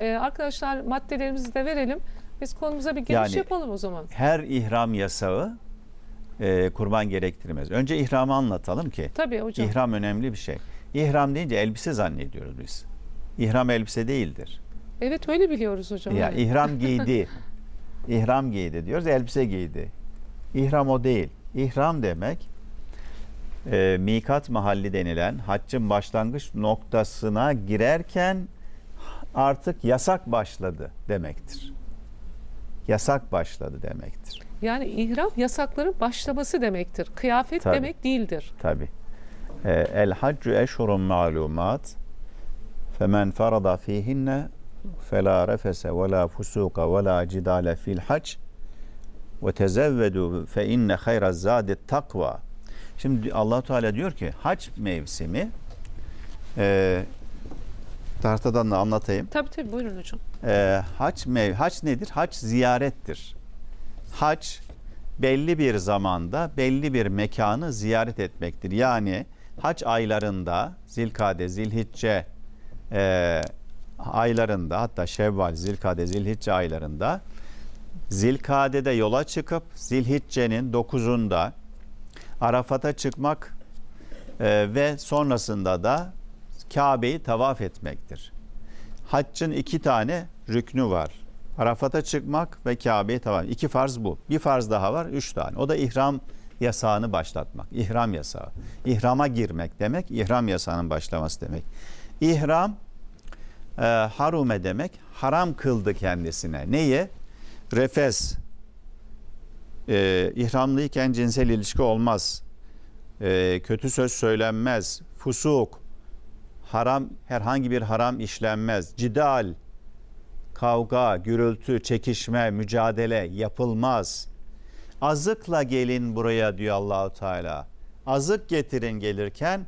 Ee, arkadaşlar maddelerimizi de verelim. Biz konumuza bir giriş Yani- yapalım o zaman. Her ihram yasağı e, kurban gerektirmez. Önce ihramı anlatalım ki. Tabii hocam. İhram önemli bir şey. İhram deyince elbise zannediyoruz biz. İhram elbise değildir. Evet öyle biliyoruz hocam. Ya evet. ihram giydi. İhram giydi diyoruz. Elbise giydi. İhram o değil. İhram demek e, mikat mahalli denilen haccın başlangıç noktasına girerken artık yasak başladı demektir. Yasak başladı demektir. Yani ihram yasakların başlaması demektir. Kıyafet Tabii. demek değildir. Tabi. El haccu eşhurun ma'lumat. Femen farada fihinne fela refese ve la fusuka ve la cidale fil hac ve tezevvedu fe inne hayra zadi takva. Şimdi allah Teala diyor ki hac mevsimi e, tahtadan da anlatayım. Tabii tabii buyurun hocam. E, hac, mev hac nedir? Hac ziyarettir. Hac belli bir zamanda belli bir mekanı ziyaret etmektir. Yani hac aylarında Zilkade, Zilhicce e, aylarında hatta Şevval, Zilkade, Zilhicce aylarında Zilkade'de yola çıkıp Zilhicce'nin 9'unda Arafat'a çıkmak e, ve sonrasında da Kabe'yi tavaf etmektir. Haccın iki tane rüknü var. Arafat'a çıkmak ve Kabe'yi tavaf. İki farz bu. Bir farz daha var, üç tane. O da ihram yasağını başlatmak. İhram yasağı. İhrama girmek demek, ihram yasağının başlaması demek. İhram e, harume demek, haram kıldı kendisine. Neyi? Refes. E, ihramlıyken cinsel ilişki olmaz. E, kötü söz söylenmez. Fusuk. Haram, herhangi bir haram işlenmez. Cidal, kavga, gürültü, çekişme, mücadele yapılmaz. Azıkla gelin buraya diyor Allahu Teala. Azık getirin gelirken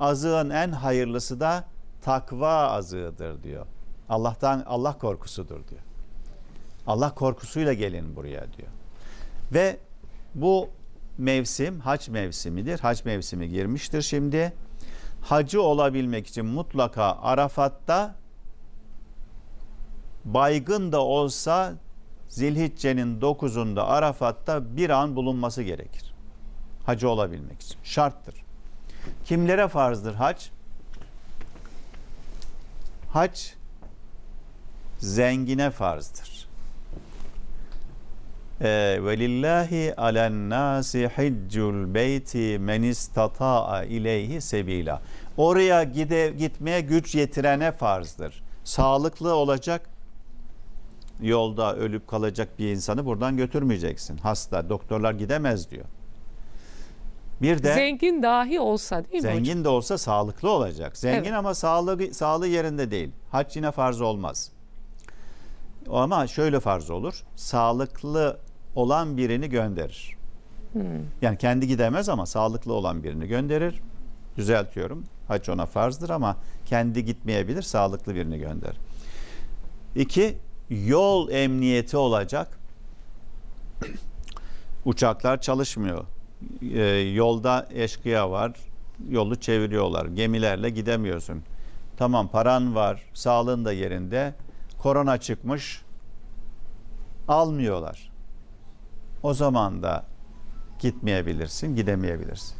azığın en hayırlısı da takva azığıdır diyor. Allah'tan Allah korkusudur diyor. Allah korkusuyla gelin buraya diyor. Ve bu mevsim hac mevsimidir. Hac mevsimi girmiştir şimdi. Hacı olabilmek için mutlaka Arafat'ta baygın da olsa Zilhicce'nin 9'unda Arafat'ta bir an bulunması gerekir. Hacı olabilmek için. Şarttır. Kimlere farzdır hac? Hac zengine farzdır. Ee, Velillahi alen nasi hiccul beyti men istata'a ileyhi sebila. Oraya gide, gitmeye güç yetirene farzdır. Sağlıklı olacak, yolda ölüp kalacak bir insanı buradan götürmeyeceksin. Hasta, doktorlar gidemez diyor. Bir de Zengin dahi olsa değil mi hocam? zengin de olsa sağlıklı olacak. Zengin Evet. ama sağlığı sağlığı yerinde değil. Hac yine farz olmaz. Ama şöyle farz olur. Sağlıklı olan birini gönderir. Hmm. Yani kendi gidemez ama sağlıklı olan birini gönderir. Düzeltiyorum. Hac ona farzdır ama kendi gitmeyebilir. Sağlıklı birini gönderir. İki, yol emniyeti olacak. Uçaklar çalışmıyor. Ee, yolda eşkıya var. Yolu çeviriyorlar. Gemilerle gidemiyorsun. Tamam paran var. Sağlığın da yerinde. Korona çıkmış. Almıyorlar. O zaman da gitmeyebilirsin, gidemeyebilirsin.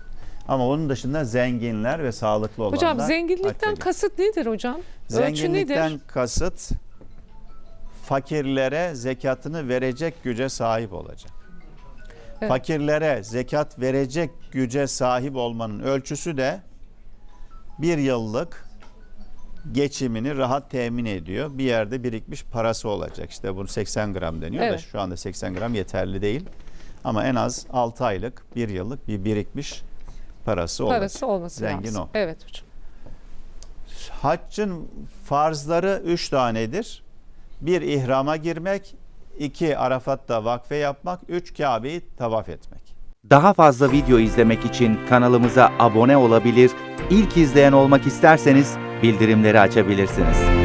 Ama onun dışında zenginler ve sağlıklı olanlar Hocam zenginlikten kasıt nedir hocam? Zenginlikten nedir? kasıt fakirlere zekatını verecek güce sahip olacak. Evet. Fakirlere zekat verecek güce sahip olmanın ölçüsü de bir yıllık geçimini rahat temin ediyor. Bir yerde birikmiş parası olacak. İşte bunu 80 gram deniyor da Evet. şu anda 80 gram yeterli değil. Ama en az 6 aylık, bir yıllık bir birikmiş parası olacak. Parası olması Zengin lazım. o. Evet hocam. Haccın farzları üç tanedir. Bir ihrama girmek, iki Arafat'ta vakfe yapmak, üç Kabe'yi tavaf etmek. Daha fazla video izlemek için kanalımıza abone olabilir, ilk izleyen olmak isterseniz bildirimleri açabilirsiniz.